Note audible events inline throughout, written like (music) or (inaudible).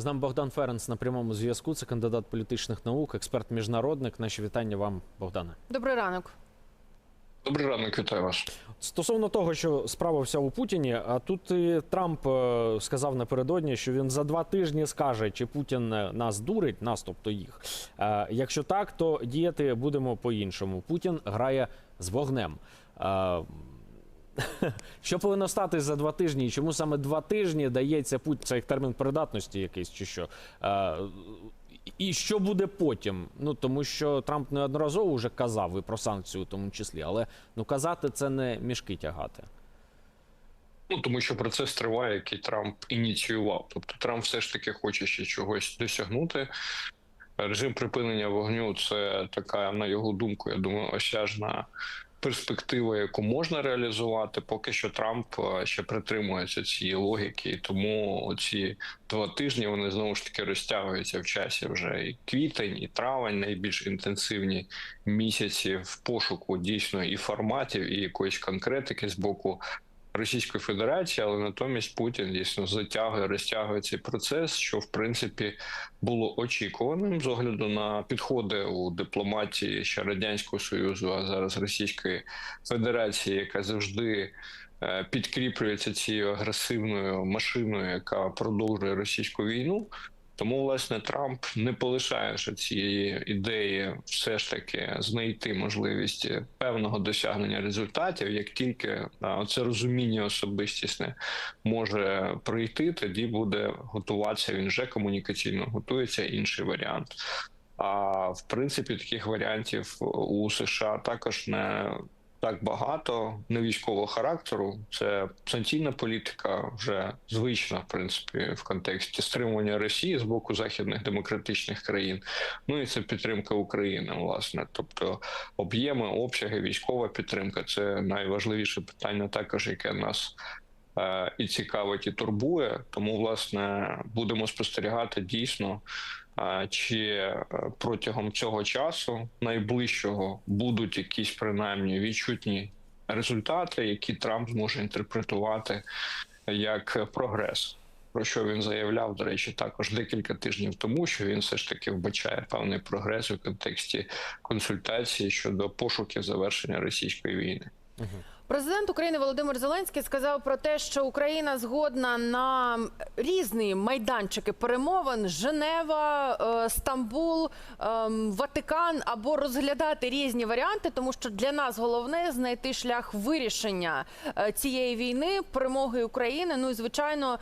З нами Богдан Ференц на прямому зв'язку. Це кандидат політичних наук, експерт міжнародник. Наші вітання вам, Богдане. Добрий ранок. Добрий ранок, вітаю вас. Стосовно того, що справа вся у Путіні, а тут і Трамп е, сказав напередодні, що він за два тижні скаже, чи Путін е, нас дурить, нас, тобто їх. Е, Якщо так, то діяти будемо по-іншому. Путін грає з вогнем. (laughs) Що повинно стати за два тижні? І чому саме два тижні дається путь? Це як термін придатності якийсь чи що? Е, І що буде потім? Ну тому що Трамп неодноразово вже казав і про санкції, у тому числі, але ну казати це не мішки тягати. Ну тому що процес триває, який Трамп ініціював. Тобто Трамп все ж таки хоче ще чогось досягнути. Режим припинення вогню це така, на його думку, я думаю, осяжна перспектива, яку можна реалізувати. Поки що Трамп е, ще притримується цієї логіки, і тому ці два тижні вони знову ж таки розтягуються в часі. Вже і квітень, і травень найбільш інтенсивні місяці в пошуку дійсно і форматів, і якоїсь конкретики з боку Російської Федерації, але натомість Путін дійсно затягує, розтягує цей процес, що в принципі було очікуваним з огляду на підходи у дипломатії ще радянського союзу, а зараз Російської Федерації, яка завжди е, підкріплюється цією агресивною машиною, яка продовжує російську війну. Тому, власне, Трамп не полишає ще цієї ідеї, все ж таки знайти можливість певного досягнення результатів. Як тільки це розуміння особистісне може прийти, тоді буде готуватися. Він вже комунікаційно готується інший варіант. А в принципі, таких варіантів у США також не так багато не військового характеру. Це санкційна політика вже звична, в принципі, в контексті стримування Росії з боку західних демократичних країн. Ну і це підтримка України, власне. Тобто об'єми, обсяги, військова підтримка це найважливіше питання, також яке нас. е, І цікавить, і турбує, тому власне будемо спостерігати дійсно, чи е, протягом цього часу найближчого будуть якісь принаймні відчутні результати, які Трамп зможе інтерпретувати як прогрес. Про що він заявляв, до речі, також декілька тижнів тому, що він все ж таки вбачає певний прогрес у контексті консультації щодо пошуків завершення російської війни. Президент України Володимир Зеленський сказав про те, що Україна згодна на різні майданчики перемовин: Женева, е, Стамбул, ем, Ватикан або розглядати різні варіанти, тому що для нас головне знайти шлях вирішення е, цієї війни, перемоги України. Ну і звичайно.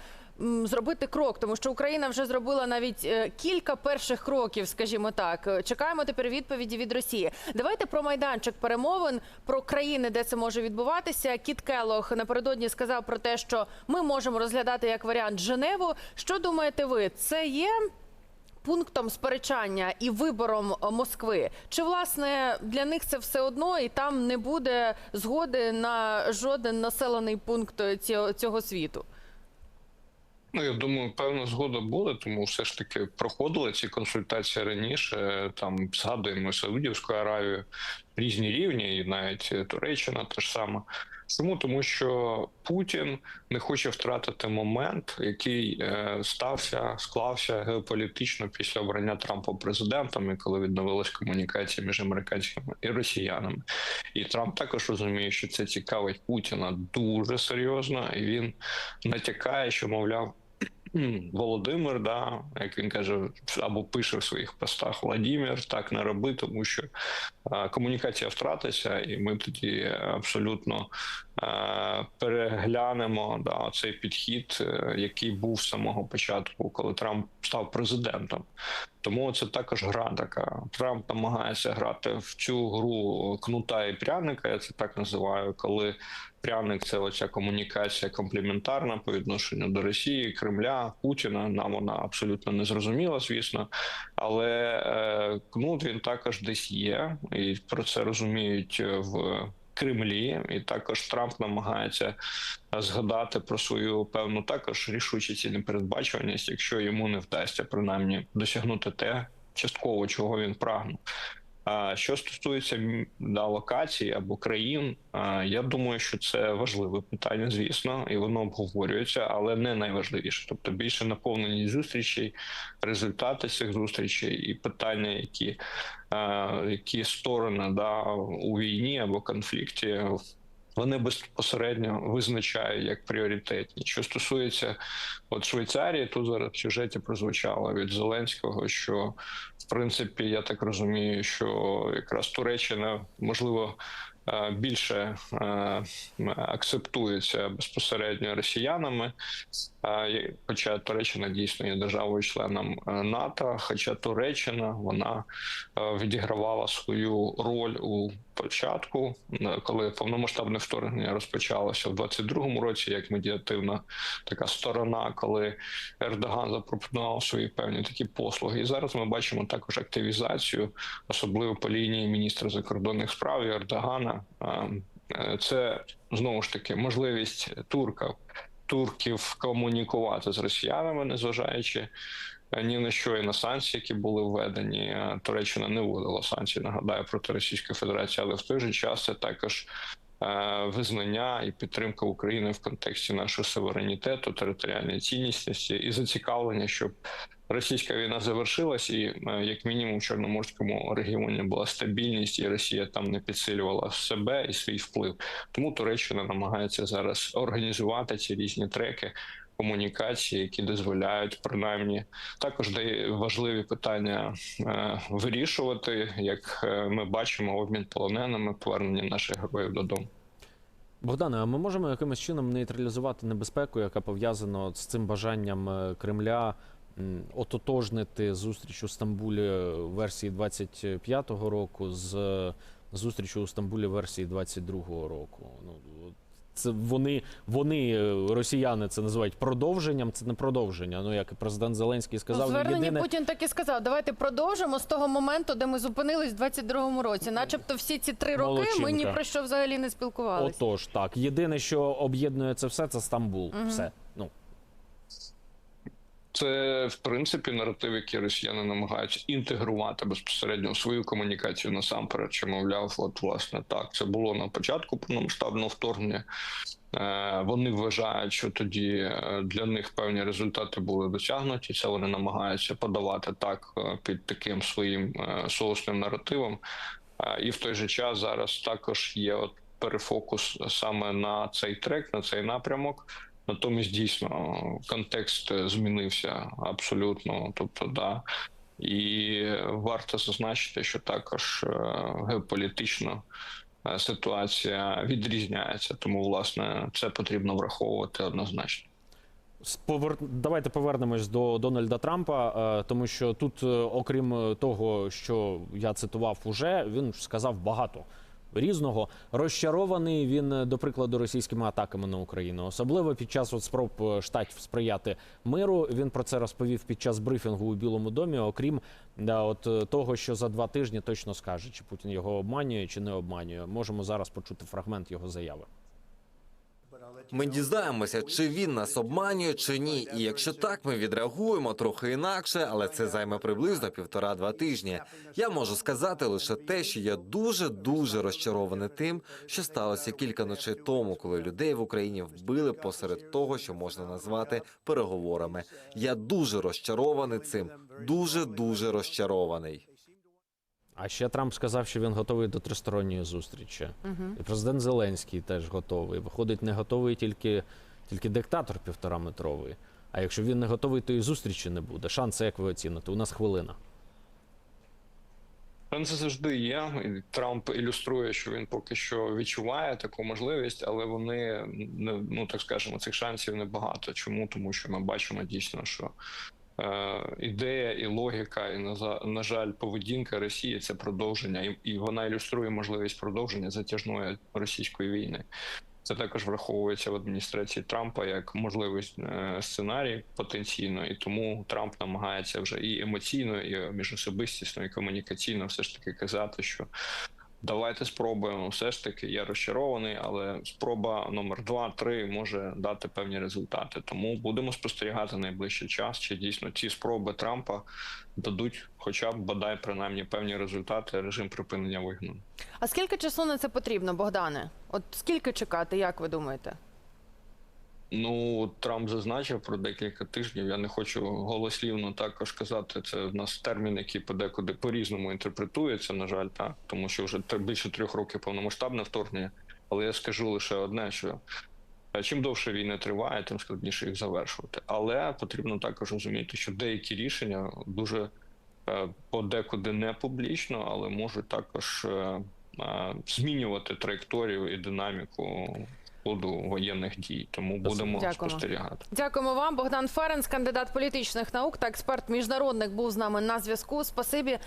Зробити крок, тому що Україна вже зробила навіть е, кілька перших кроків, скажімо так. Е, Чекаємо тепер відповіді від Росії. Давайте про майданчик перемовин, про країни, де це може відбуватися. Кіт Келох напередодні сказав про те, що ми можемо розглядати як варіант Женеву. Що думаєте ви? Це є пунктом сперечання і вибором е, Москви? Чи власне для них це все одно, і там не буде згоди на жоден населений пункт цього світу? Ну, я думаю, певна згода буде, тому все ж таки проходили ці консультації раніше. Там згадуємо Саудівську Аравію, різні рівні, і навіть Туреччина теж сама. Чому тому, що Путін не хоче втратити момент, який е, стався, склався геополітично після обрання Трампа президентом, і коли відновилась комунікація між американськими і росіянами. І Трамп також розуміє, що це цікавить Путіна дуже серйозно, і він натякає, що мовляв. «М, Володимир, да, як він каже, або пише в своїх постах Владимир, так не роби, тому що комунікація втратиться, і ми тоді абсолютно е, переглянемо да, цей підхід, е, який був з самого початку, коли Трамп став президентом. Тому це також гра така. Трамп намагається грати в цю гру кнута і пряника. Я це так називаю, коли пряник це оця комунікація комплементарна по відношенню до Росії, Кремля, Путіна. Нам вона абсолютно не зрозуміла, звісно. Але е, кнут він також десь є, і про це розуміють в. Кремлі, і також Трамп намагається згадати про свою певну також рішучість і непередбачуваність, якщо йому не вдасться принаймні досягнути те частково, чого він прагнув. Що стосується да, локацій або країн, я думаю, що це важливе питання, звісно, і воно обговорюється, але не найважливіше. Тобто більше наповнені зустрічей, результати цих зустрічей і питання, які, які сторони да, у війні або конфлікті. Вони безпосередньо визначають як пріоритетні. Що стосується от Швейцарії, тут зараз в сюжеті прозвучало від Зеленського, що в принципі я так розумію, що якраз Туреччина можливо е, більше е, акцептується безпосередньо росіянами. Е, Хоча Туреччина дійсно є державою-членом НАТО, хоча Туреччина вона відігравала свою роль у початку, е, коли повномасштабне вторгнення розпочалося в 22-му році, як медіативна така сторона, коли Ердоган запропонував свої певні такі послуги. І зараз ми бачимо також активізацію, особливо по лінії міністра закордонних справ і Ердогана. Е, е, Це знову ж таки можливість турка турків комунікувати з росіянами, незважаючи ні на що і на санкції, які були введені. Е, Туреччина не вводила санкції, нагадаю, проти Російської Федерації, але в той же час це також е, визнання і підтримка України в контексті нашого суверенітету, територіальної цінності і зацікавлення, щоб російська війна завершилась, і е, як мінімум в Чорноморському регіоні була стабільність, і Росія там не підсилювала себе і свій вплив. Тому Туреччина намагається зараз організувати ці різні треки. Комунікації, які дозволяють принаймні також де важливі питання е, вирішувати, як е, ми бачимо, обмін полоненими, повернення наших героїв додому. Богдане, а ми можемо якимось чином нейтралізувати небезпеку, яка пов'язана з цим бажанням е, Кремля ототожнити зустріч у Стамбулі версії 25-го року з зустрічю у Стамбулі версії 22-го року. Ну це вони, вони, е, росіяни, це називають продовженням. Це не продовження. Ну як і президент Зеленський Ну, сказав, зверненні єдине... Путін так і сказав. Давайте продовжимо з того моменту, де ми зупинились в 22-му році. Начебто всі ці три роки ми ні про що взагалі не спілкувалися. Отож, так. Єдине, що об'єднує це все, це Стамбул. Все. Це в принципі наратив, який росіяни намагаються інтегрувати безпосередньо в свою комунікацію насамперед. Чи мовляв, от власне так це було на початку повномасштабного вторгнення. Е, Вони вважають, що тоді е, для них певні результати були досягнуті. Це вони намагаються подавати так е, під таким своїм соусним наративом. І в той же час зараз також є от перефокус саме на цей трек, на цей напрямок. Натомість дійсно контекст змінився абсолютно. Тобто, да. І варто зазначити, що також е, геополітично е, ситуація відрізняється. Тому, власне, це потрібно враховувати однозначно. Давайте повернемось до Дональда Трампа, е, тому що тут, окрім того, що я цитував уже, він сказав багато різного. Розчарований він, е, до прикладу, російськими атаками на Україну, особливо під час от спроб е, штатів сприяти миру. Він про це розповів під час брифінгу у Білому домі. Окрім да, от е, того, що за два тижні точно скаже, чи Путін його обманює, чи не обманює. Можемо зараз почути фрагмент його заяви. Ми дізнаємося, чи він нас обманює, чи ні. І якщо так, ми відреагуємо трохи інакше, але це займе приблизно півтора-два тижні. Я можу сказати лише те, що я дуже дуже розчарований тим, що сталося кілька ночей тому, коли людей в Україні вбили посеред того, що можна назвати переговорами. Я дуже розчарований цим. Дуже дуже розчарований. А ще Трамп сказав, що він готовий до тристоронньої зустрічі. І президент Зеленський теж готовий. Виходить, не готовий тільки, тільки диктатор півтораметровий. А якщо він не готовий, то і зустрічі не буде. Шанси, як ви оціните? У нас хвилина. Це завжди є. Трамп ілюструє, що він поки що відчуває таку можливість, але вони не ну так скажемо, цих шансів небагато. Чому? Тому що ми бачимо дійсно, що ідея і логіка, і на, жаль, поведінка Росії це продовження, і, і вона ілюструє можливість продовження затяжної російської війни. Це також враховується в адміністрації Трампа як можливий е, сценарій потенційно, і тому Трамп намагається вже і емоційно, і міжособистісно, і комунікаційно все ж таки казати, що Давайте спробуємо. Все ж таки, я розчарований, але спроба номер 2-3 може дати певні результати. Тому будемо спостерігати найближчий час, чи дійсно ці спроби Трампа дадуть, хоча б бодай принаймні певні результати режим припинення вогню. А скільки часу на це потрібно, Богдане? От скільки чекати, як ви думаєте? Ну, Трамп зазначив про декілька тижнів. Я не хочу голослівно також казати. Це в нас термін, який подекуди по-різному інтерпретується, на жаль, так тому що вже більше трьох років повномасштабне вторгнення. Але я скажу лише одне: що е, чим довше війна триває, тим складніше їх завершувати. Але потрібно також розуміти, що деякі рішення дуже е, подекуди не публічно, але можуть також е, змінювати траєкторію і динаміку ходу воєнних дій. Тому будемо Дякуємо. спостерігати. Дякуємо вам. Богдан Ференс, кандидат політичних наук та експерт міжнародних, був з нами на зв'язку. Спасибі.